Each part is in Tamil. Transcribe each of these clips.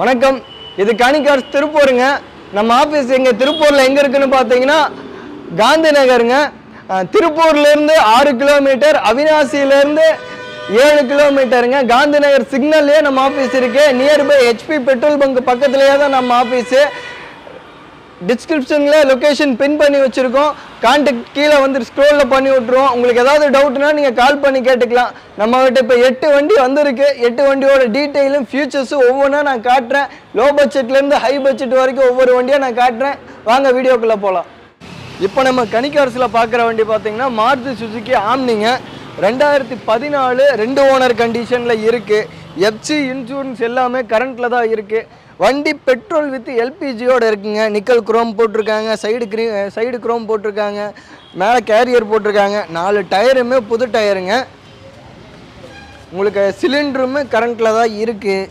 வணக்கம். இது கணிகார்ஸ் திருப்பூருங்க. நம்ம ஆஃபீஸ் எங்கள் திருப்பூரில் எங்கே இருக்குன்னு பார்த்தீங்கன்னா காந்தி நகருங்க திருப்பூர்லேருந்து ஆறு கிலோமீட்டர் அவினாசியிலேருந்து ஏழு கிலோமீட்டருங்க காந்தி நகர் சிக்னல்லே நம்ம ஆஃபீஸ் இருக்குது நியர்பை ஹெச்பி பெட்ரோல் பங்க் பக்கத்துலேயே தான் நம்ம ஆஃபீஸு டிஸ்கிரிப்ஷனில் லொக்கேஷன் பின் பண்ணி வச்சுருக்கோம். கான்டாக்ட் கீழே வந்து ஸ்க்ரோலில் பண்ணி விட்ருவோம் உங்களுக்கு ஏதாவது டவுட்னா நீங்கள் கால் பண்ணி கேட்டுக்கலாம். நம்மகிட்ட இப்போ எட்டு வண்டி வந்திருக்கு. எட்டு வண்டியோட டீட்டெயிலும் ஃபியூச்சர்ஸும் ஒவ்வொன்றா நான் காட்டுறேன். லோ பட்ஜெட்லேருந்து ஹை பட்ஜெட் வரைக்கும் ஒவ்வொரு வண்டியாக நான் காட்டுறேன். வாங்க வீடியோக்குள்ளே போகலாம் இப்போ நம்ம கணிகார்ஸில் பார்க்குற வண்டி பார்த்தீங்கன்னா மாருதி சுசுக்கி ஆம்னிங்க ரெண்டாயிரத்தி பதினாலு ரெண்டு ஓனர் கண்டிஷனில் இருக்குது எஃப்சி இன்சூரன்ஸ் எல்லாமே கரண்ட்டில் தான் இருக்குது வண்டி பெட்ரோல் வித் எல்பிஜியோடு இருக்குங்க. நிக்கல் குரோம் போட்டிருக்காங்க சைடு க்ரீ சைடு குரோம் போட்டிருக்காங்க மேலே கேரியர் போட்டிருக்காங்க. நாலு டயருமே புது டயருங்க. உங்களுக்கு சிலிண்டருமே கரண்ட்டில் தான் இருக்குது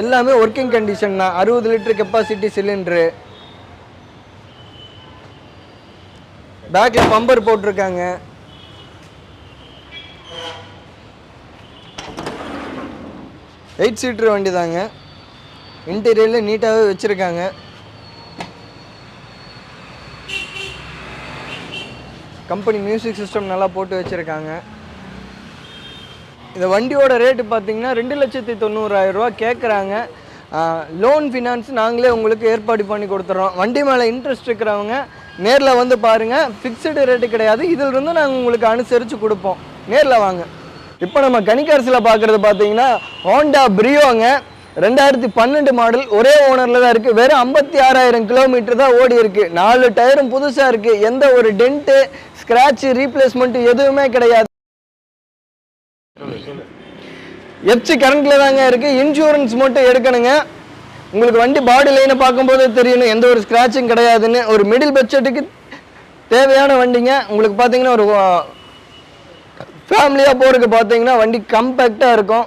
எல்லாமே ஒர்க்கிங் கண்டிஷன் தான். அறுபது லிட்டர் கெப்பாசிட்டி சிலிண்டரு. பேக்கில் பம்பர் போட்டிருக்காங்க. எயிட் சீட்டர் வண்டி தாங்க இன்டீரியரில் நீட்டாகவே வச்சுருக்காங்க. கம்பெனி மியூசிக் சிஸ்டம் நல்லா போட்டு வச்சுருக்காங்க. இந்த வண்டியோட ரேட்டு பார்த்தீங்கன்னா ரெண்டு லட்சத்தி தொண்ணூறாயிரம் ரூபா கேட்குறாங்க லோன் ஃபினான்ஸ் நாங்களே உங்களுக்கு ஏற்பாடு பண்ணி கொடுத்துட்றோம் வண்டி மேலே இன்ட்ரெஸ்ட் இருக்கிறவங்க நேரில் வந்து பாருங்கள் ஃபிக்ஸ்டு ரேட்டு கிடையாது. இதிலிருந்து நாங்கள் உங்களுக்கு அனுசரித்து கொடுப்போம். நேரில் வாங்க. இப்போ நம்ம கணிக்கரசில் பார்க்குறது பார்த்தீங்கன்னா ஹோண்டா பிரியோங்க ரெண்டாயிரத்தி பன்னெண்டு மாடல் ஒரே ஓனரில் தான் இருக்குது வெறும் ஐம்பத்தி ஆறாயிரம் கிலோமீட்டர் தான் ஓடி இருக்குது நாலு டயரும் புதுசாக இருக்குது எந்த ஒரு டென்ட்டு ஸ்க்ராட்சு ரீப்ளேஸ்மெண்ட்டு எதுவுமே கிடையாது. எஃப்சி கரண்ட்டில் தாங்க இருக்குது இன்சூரன்ஸ் மட்டும் எடுக்கணுங்க. உங்களுக்கு வண்டி பாடி லைனை பார்க்கும்போது தெரியணும் எந்த ஒரு ஸ்க்ராட்சும் கிடையாதுன்னு. ஒரு மிடில் பட்ஜெட்டுக்கு தேவையான வண்டிங்க. உங்களுக்கு பார்த்தீங்கன்னா ஒரு ஃபேமிலியாக போகிறதுக்கு பார்த்தீங்கன்னா வண்டி கம்பேக்டாக இருக்கும்.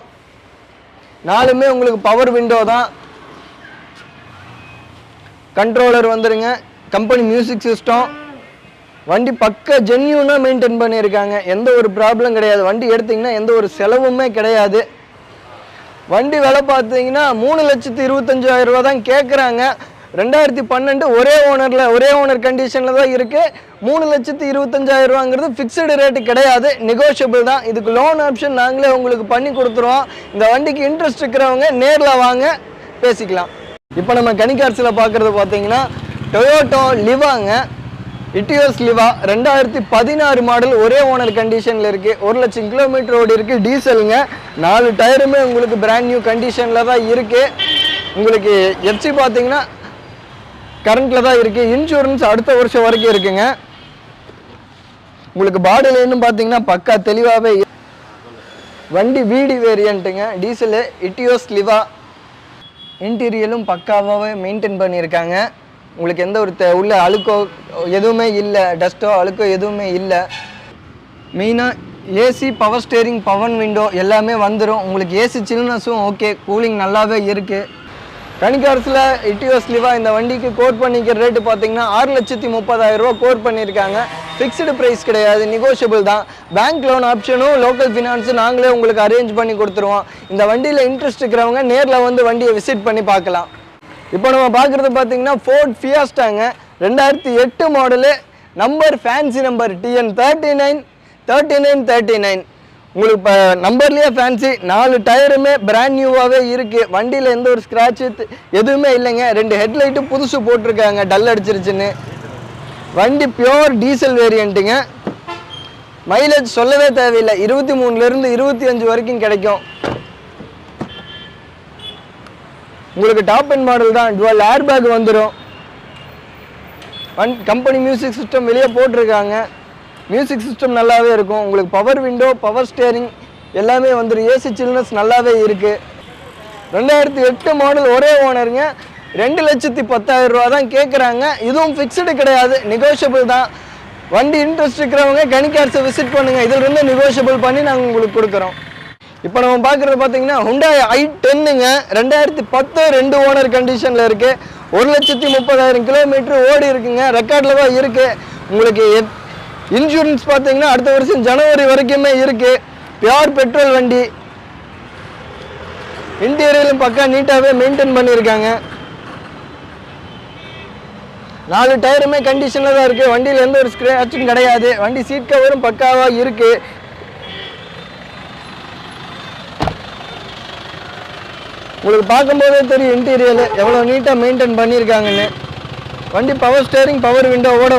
நாலுமே உங்களுக்கு பவர் விண்டோ தான். கண்ட்ரோலர் வந்துடுங்க கம்பெனி மியூசிக் சிஸ்டம் வண்டி பக்க ஜென்யூனாக மெயின்டைன் பண்ணியிருக்காங்க. எந்த ஒரு ப்ராப்ளம் கிடையாது. வண்டி எடுத்திங்கன்னா எந்த ஒரு செலவுமே கிடையாது. வண்டி விலை பார்த்தீங்கன்னா மூணு லட்சத்து இருபத்தஞ்சாயிரம் ரூபா தான் கேட்குறாங்க ரெண்டாயிரத்தி பன்னெண்டு ஒரே ஓனரில் ஒரே ஓனர் கண்டிஷனில் தான் இருக்குது மூணு லட்சத்து இருபத்தஞ்சாயிரம் ரூபாங்கிறது ஃபிக்ஸ்டு ரேட்டு கிடையாது. நெகோஷியபிள் தான். இதுக்கு லோன் ஆப்ஷன் நாங்களே உங்களுக்கு பண்ணி கொடுத்துருவோம். இந்த வண்டிக்கு இன்ட்ரெஸ்ட் இருக்கிறவங்க நேரில் வாங்க பேசிக்கலாம். இப்போ நம்ம கனிகார்ஸில் பார்க்குறது பார்த்தீங்கன்னா டொயோட்டோ லிவாங்க இட்டியோஸ் லிவா ரெண்டாயிரத்தி பதினாறு மாடல் ஒரே ஓனர் கண்டிஷனில் இருக்குது ஒரு லட்சம் கிலோமீட்டர் ஓடி இருக்குது டீசலுங்க நாலு டயருமே உங்களுக்கு பிராண்ட் நியூ கண்டிஷனில் தான் இருக்குது உங்களுக்கு எஃப்சி பார்த்தீங்கன்னா கரண்ட்டில் தான் இருக்குது இன்சூரன்ஸ் அடுத்த வருஷம் வரைக்கும் இருக்குங்க. உங்களுக்கு பாடி லைனும் பார்த்தீங்கன்னா பக்கா தெளிவாகவே வண்டி வீடி வேரியண்ட்டுங்க டீசலு இட்டியோஸ் லிவா இன்டீரியலும் பக்காவாகவே மெயின்டைன் பண்ணியிருக்காங்க. உங்களுக்கு எந்த ஒரு தே- உள்ள அழுக்கோ எதுவுமே இல்லை. டஸ்ட்டோ அழுக்கோ எதுவுமே இல்லை. மெயினாக AC power steering power window எல்லாமே வந்துடும் உங்களுக்கு ஏசி சில்னஸும் ஓகே கூலிங் நல்லாவே இருக்குது கணிகாரத்தில் இட்டியோஸ் லிவா இந்த வண்டிக்கு கோட் பண்ணிக்கிற ரேட்டு பார்த்தீங்கன்னா ஆறு லட்சத்தி முப்பதாயிரம் ரூபா கோட் பண்ணியிருக்காங்க. ஃபிக்ஸ்டு ப்ரைஸ் கிடையாது நெகோஷியபிள் தான். பேங்க் லோன் ஆப்ஷனும் லோக்கல் ஃபினான்ஸும் நாங்களே உங்களுக்கு அரேஞ்ச் பண்ணி கொடுத்துருவோம். இந்த வண்டியில் இன்ட்ரெஸ்ட் இருக்கிறவங்க நேரில் வந்து வண்டியை விசிட் பண்ணி பார்க்கலாம். இப்போ நம்ம பார்க்குறது பார்த்தீங்கன்னா ஃபோர்ட் ஃபியாஸ்டாங்க ரெண்டாயிரத்தி எட்டு model number fancy number TN thirty nine thirty nine thirty nine உங்களுக்கு இப்போ நம்பர்லேயே ஃபேன்சி நாலு டயருமே பிராண்ட் நியூவாகவே இருக்குது வண்டியில் எந்த ஒரு ஸ்க்ராட்சு எதுவுமே இல்லைங்க. ரெண்டு ஹெட்லைட்டும் புதுசு போட்டிருக்காங்க டல் அடிச்சிருச்சுன்னு. வண்டி பியோர் டீசல் வேரியண்ட்டுங்க மைலேஜ் சொல்லவே தேவையில்லை. இருபத்தி மூணுலேருந்து இருபத்தி அஞ்சு வரைக்கும் கிடைக்கும். உங்களுக்கு டாப் அண்ட் மாடல் தான். டுவெல் ஏர் பேக் வந்துடும் வன் கம்பெனி மியூசிக் சிஸ்டம் வெளியே போட்டிருக்காங்க. மியூசிக் சிஸ்டம் நல்லாவே இருக்கும். உங்களுக்கு பவர் விண்டோ பவர் ஸ்டேரிங் எல்லாமே வந்துடும் ஏசி சில்னஸ் நல்லாவே இருக்குது ரெண்டாயிரத்தி எட்டு மாடல் ஒரே ஓனருங்க ரெண்டு லட்சத்தி பத்தாயிரம் ரூபா தான் கேட்குறாங்க இதுவும் ஃபிக்ஸ்டு கிடையாது. நெகோஷியபிள் தான். வண்டி இன்ட்ரெஸ்ட் இருக்கிறவங்க கணிகார்ஸை விசிட் பண்ணுங்கள் இதிலிருந்து நெகோஷியபிள் பண்ணி நாங்கள் உங்களுக்கு கொடுக்குறோம். இப்போ நம்ம பார்க்குறது பார்த்தீங்கன்னா ஹுண்டாய் ஐ டென்னுங்க ரெண்டாயிரத்தி பத்து ரெண்டு ஓனர் கண்டிஷனில் இருக்குது ஒரு லட்சத்தி முப்பதாயிரம் கிலோமீட்டர் ஓடி இருக்குங்க. ரெக்கார்டில் தான் இருக்குது உங்களுக்கு இன்சூரன்ஸ் பார்த்தீங்கன்னா அடுத்த வருஷம் ஜனவரி வரைக்குமே இருக்குது பியோர் பெட்ரோல் வண்டி. இன்டீரியரும் பக்கா நீட்டாகவே மெயின்டைன் பண்ணியிருக்காங்க. நாலு டயருமே கண்டிஷனில் தான் இருக்குது வண்டியில் எந்த ஒரு ஸ்க்ராச்சும் கிடையாது. வண்டி சீட் கவரும் பக்காவாக இருக்குது உங்களுக்கு பார்க்கும்போதே தெரியும் இன்டீரியரில் எவ்வளோ நீட்டாக மெயின்டைன் பண்ணியிருக்காங்கன்னு. வண்டி பவர் ஸ்டேரிங் பவர் விண்டோவோட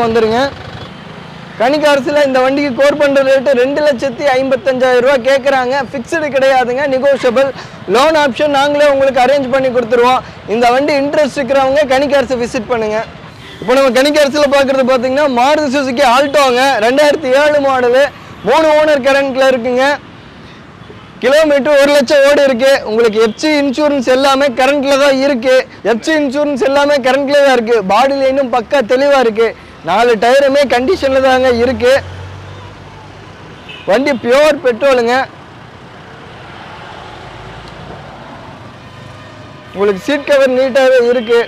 வந்துருங்க அரசில் இந்த வண்டிக்கு கோர் பண்ணுற ரேட்டு ரெண்டு லட்சத்தி ஐம்பத்தஞ்சாயிரம் ரூபா கேட்குறாங்க ஃபிக்ஸ்டு கிடையாதுங்க. நெகோஷியபிள் லோன் ஆப்ஷன் நாங்களே உங்களுக்கு அரேஞ்ச் பண்ணி கொடுத்துருவோம். இந்த வண்டி இன்ட்ரெஸ்ட் இருக்கிறவங்க கனிகாரசை விசிட் பண்ணுங்கள் இப்போ நம்ம கனிகாரசில் பார்க்குறது பார்த்தீங்கன்னா மாருதி சுசுக்கி ஆல்டோங்க. ரெண்டாயிரத்தி ஏழு மாடலு மூணு ஓனர் கரண்ட்டில் இருக்குங்க. கிலோமீட்டர் ஒரு லட்சம் ஓடு இருக்கு. உங்களுக்கு எஃப்சி இன்சூரன்ஸ் எல்லாமே கரண்ட்ல தான் இருக்கு. எஃப்சி இன்சூரன்ஸ் எல்லாமே கரண்ட்ல தான் இருக்கு. பாடி லைனும் பக்கா தெளிவா இருக்கு. நாலு டயருமே கண்டிஷனில் தாங்க இருக்கு. வண்டி பியோர் பெட்ரோலுங்க உங்களுக்கு சீட் கவர் நீட்டாகவே இருக்கு.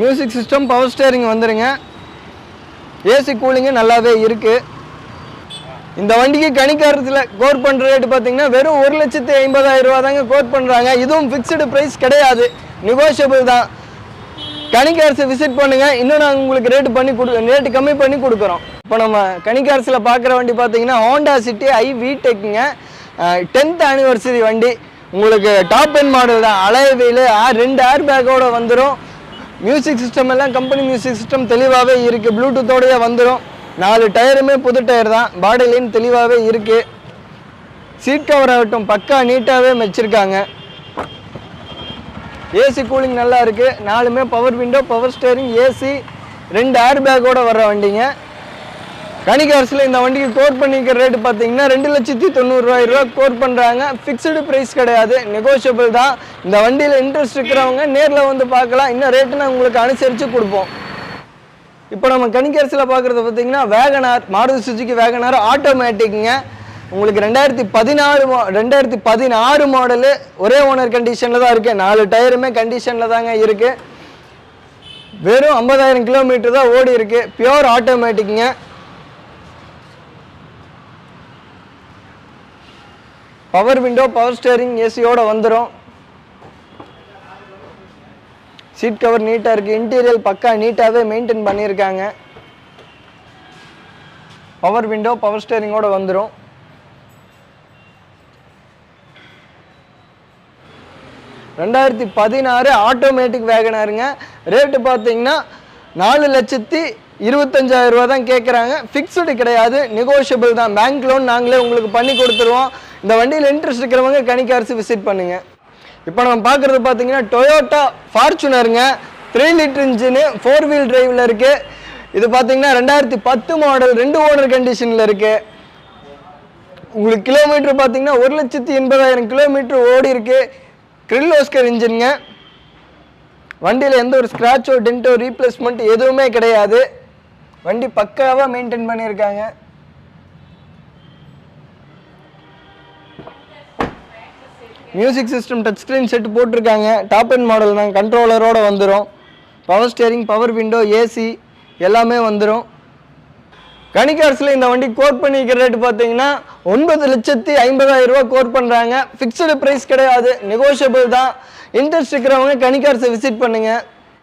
மியூசிக் சிஸ்டம் பவர் ஸ்டேரிங் வந்துருங்க. ஏசி கூலிங்கு நல்லாவே இருக்குது இந்த வண்டிக்கு கணிக்காரத்தில் கோட் பண்ணுற ரேட்டு பார்த்தீங்கன்னா வெறும் ஒரு லட்சத்தி ஐம்பதாயிரம் ரூபா தாங்க கோட் பண்ணுறாங்க இதுவும் ஃபிக்ஸ்டு ப்ரைஸ் கிடையாது. நெகோஷியபிள் தான். கணிக்காரசை விசிட் பண்ணுங்கள் இன்னும் நாங்கள் உங்களுக்கு ரேட்டு பண்ணி கொடு ரேட்டு கம்மி பண்ணி கொடுக்குறோம். இப்போ நம்ம கணிக்காரசில் பார்க்குற வண்டி பார்த்தீங்கன்னா ஹோண்டா சிட்டி ஐ வி டெக்குங்க டென்த் ஆனிவர்சரி வண்டி. உங்களுக்கு டாப் என் மாடல் தான். அலைய வீலு ரெண்டு ஏர் பேக்கோடு வந்துடும் மியூசிக் சிஸ்டம் எல்லாம் கம்பெனி மியூசிக் சிஸ்டம் தெளிவாகவே இருக்குது ப்ளூடூத்தோடய வந்துடும் நாலு டயருமே புது டயர் தான். பாடி லைன் தெளிவாகவே இருக்குது சீட் கவர் ஆகட்டும் பக்கா நீட்டாகவே வச்சுருக்காங்க. ஏசி கூலிங் நல்லா இருக்குது நாலுமே power window power steering AC ரெண்டு ஏர் பேக்கோட வர்ற வண்டிங்க. கணிகாரசில் இந்த வண்டிக்கு கோட் பண்ணிக்கிற ரேட்டு பார்த்தீங்கன்னா ரெண்டு லட்சத்தி தொண்ணூறுரூவாயிரம் ரூபா கோட் பண்ணுறாங்க ஃபிக்ஸ்டு ப்ரைஸ் கிடையாது. நெகோஷியபிள் தான். இந்த வண்டியில் இன்ட்ரெஸ்ட் இருக்கிறவங்க நேரில் வந்து பார்க்கலாம். இன்னும் ரேட்டு நான் உங்களுக்கு அனுசரித்து கொடுப்போம். இப்போ நம்ம கணிக்கரசில் பார்க்குறது பார்த்தீங்கன்னா வேகனார் மாருதி சுஜுக்கி வேகனார் ஆட்டோமேட்டிக்குங்க உங்களுக்கு ரெண்டாயிரத்தி பதினாறு மா ரெண்டாயிரத்தி பதினாறு மாடலு ஒரே ஓனர் கண்டிஷனில் தான் இருக்குது நாலு டயருமே கண்டிஷனில் தாங்க இருக்குது வெறும் ஐம்பதாயிரம் கிலோமீட்டர் தான் ஓடி இருக்கு. பியோர் ஆட்டோமேட்டிக்குங்க பவர் விண்டோ பவர் ஸ்டேரிங் ஏசியோட வந்துடும் சீட் கவர் நீட்டாக இருக்குது இன்டீரியல் பக்கா நீட்டாகவே மெயின்டைன் பண்ணியிருக்காங்க பவர் விண்டோ பவர் ஸ்டேரிங்கோட வந்துடும் ரெண்டாயிரத்தி பதினாறு ஆட்டோமேட்டிக் வேகனாருங்க ரேட்டு பார்த்தீங்கன்னா நாலு லட்சத்தி இருபத்தஞ்சாயிரம் ரூபா தான் கேட்குறாங்க ஃபிக்ஸ்டு கிடையாது. நெகோஷியபிள் தான். பேங்க் லோன் நாங்களே உங்களுக்கு பண்ணி கொடுத்துருவோம். இந்த வண்டியில் இன்ட்ரெஸ்ட் இருக்கிறவங்க கணிக்காரசு விசிட் பண்ணுங்கள் இப்போ நம்ம பார்க்குறது பார்த்தீங்கன்னா Toyota ஃபார்ச்சுனருங்க three litre engine four wheel டிரைவில் இருக்குது இது பார்த்தீங்கன்னா ரெண்டாயிரத்தி பத்து மாடல் ரெண்டு ஓனர் கண்டிஷனில் இருக்குது உங்களுக்கு கிலோமீட்டர் பார்த்தீங்கன்னா ஒரு லட்சத்தி எண்பதாயிரம் கிலோமீட்டர் ஓடி இருக்கு கிரில்லோஸ்கர் இன்ஜின்ங்க வண்டியில் எந்த ஒரு ஸ்க்ராட்சோ டென்ட்டோ ரீப்ளேஸ்மெண்ட் எதுவுமே கிடையாது. வண்டி பக்காவாக மெயின்டைன் பண்ணியிருக்காங்க. Music system touch screen set போட்டிருக்காங்க. டாப் அண்ட் மாடல் தான். கண்ட்ரோலரோடு வந்துடும் power steering power window AC எல்லாமே வந்துடும் கணிகார்ஸில் இந்த வண்டி கோட் பண்ணிக்கிற ரேட்டு பார்த்தீங்கன்னா ஒன்பது லட்சத்தி ஐம்பதாயிரம் ரூபா கோட் பண்ணுறாங்க ஃபிக்ஸ்டு ப்ரைஸ் கிடையாது. நெகோஷியபிள் தான். இன்ட்ரெஸ்ட் இருக்கிறவங்க கணிகார்ஸை விசிட் பண்ணுங்கள்